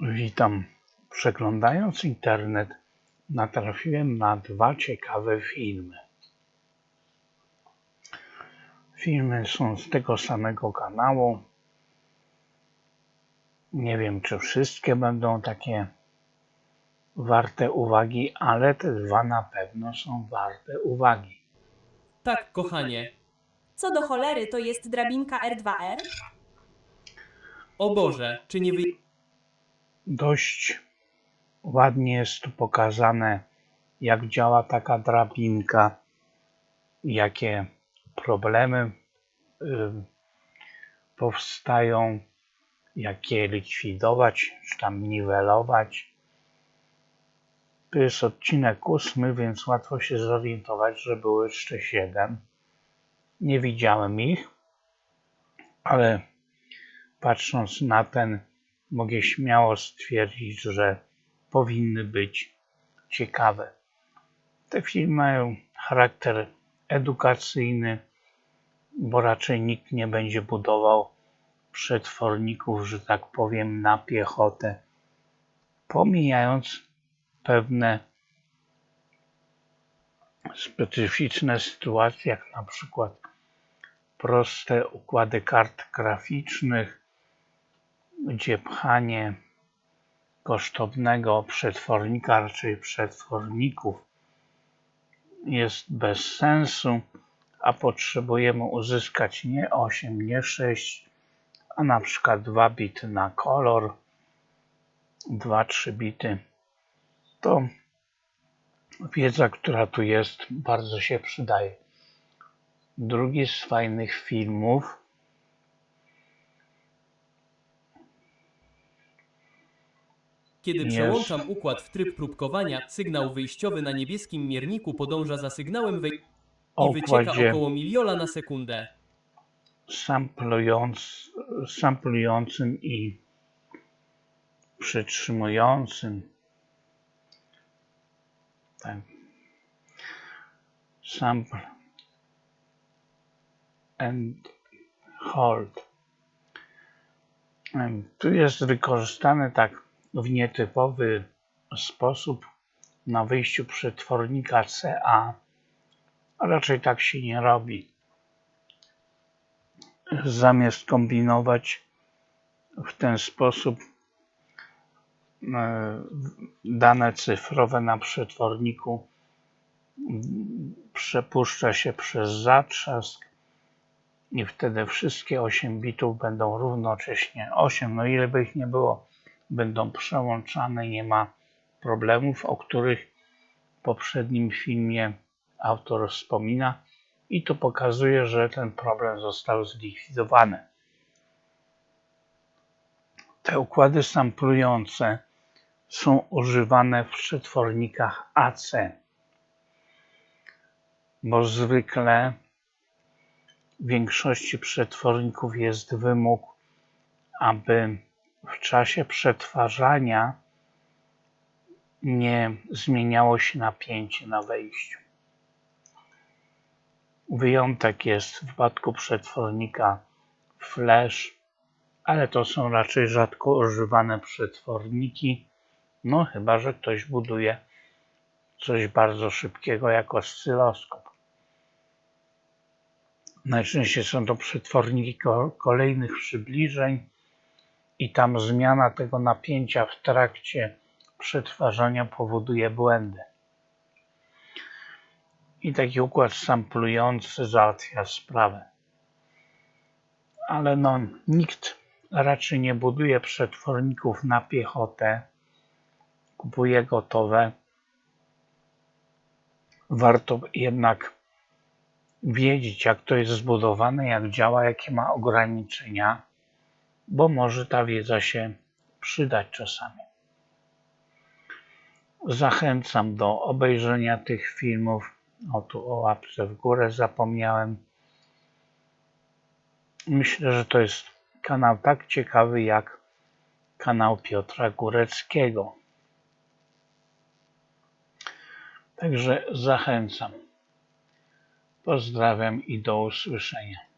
Witam. Przeglądając internet, natrafiłem na dwa ciekawe filmy. Filmy są z tego samego kanału. Nie wiem, czy wszystkie będą takie warte uwagi, ale te dwa na pewno są warte uwagi. Tak, kochanie. Co do cholery, to jest drabinka R2R? O Boże, czy nie wy... Dość ładnie jest tu pokazane, jak działa taka drabinka, jakie problemy powstają, jak je likwidować, czy tam niwelować. To jest odcinek ósmy, więc łatwo się zorientować, że było jeszcze siedem. Nie widziałem ich, ale patrząc na ten, mogę śmiało stwierdzić, że powinny być ciekawe. Te filmy mają charakter edukacyjny, bo raczej nikt nie będzie budował przetworników, że tak powiem, na piechotę, pomijając pewne specyficzne sytuacje, jak na przykład proste układy kart graficznych, gdzie pchanie kosztownego przetwornika, raczej przetworników, jest bez sensu, a potrzebujemy uzyskać nie 8, nie 6, a na przykład 2 bity na kolor, 2-3 bity, to wiedza, która tu jest, bardzo się przydaje. Drugi z fajnych filmów Kiedy przełączam układ w tryb próbkowania, sygnał wyjściowy na niebieskim mierniku podąża za sygnałem wej... o i wycieka około miliola na sekundę. samplując, samplującym i przytrzymującym. Tak. Sample and hold. Em, Tu jest wykorzystane tak w nietypowy sposób na wyjściu przetwornika CA. Raczej tak się nie robi zamiast kombinować w ten sposób e, dane cyfrowe na przetworniku przepuszcza się przez zatrzask i wtedy wszystkie 8 bitów będą równocześnie 8, no ile by ich nie było, będą przełączane, nie ma problemów, o których w poprzednim filmie autor wspomina i to pokazuje, że ten problem został zlikwidowany. Te układy samplujące są używane w przetwornikach AC, bo zwykle w większości przetworników jest wymóg, aby w czasie przetwarzania nie zmieniało się napięcie na wejściu. Wyjątek jest w przypadku przetwornika flash, ale to są raczej rzadko używane przetworniki. No chyba, że ktoś buduje coś bardzo szybkiego jak oscyloskop. Najczęściej są to przetworniki ko- kolejnych przybliżeń i tam zmiana tego napięcia w trakcie przetwarzania powoduje błędy. I taki układ samplujący załatwia sprawę. Ale no, nikt raczej nie buduje przetworników na piechotę, kupuje gotowe. Warto jednak wiedzieć, jak to jest zbudowane, jak działa, jakie ma ograniczenia, bo może ta wiedza się przydać czasami. Zachęcam do obejrzenia tych filmów. O tu o łapce w górę zapomniałem. Myślę, że to jest kanał tak ciekawy jak kanał Piotra Góreckiego. Także zachęcam. Pozdrawiam i do usłyszenia.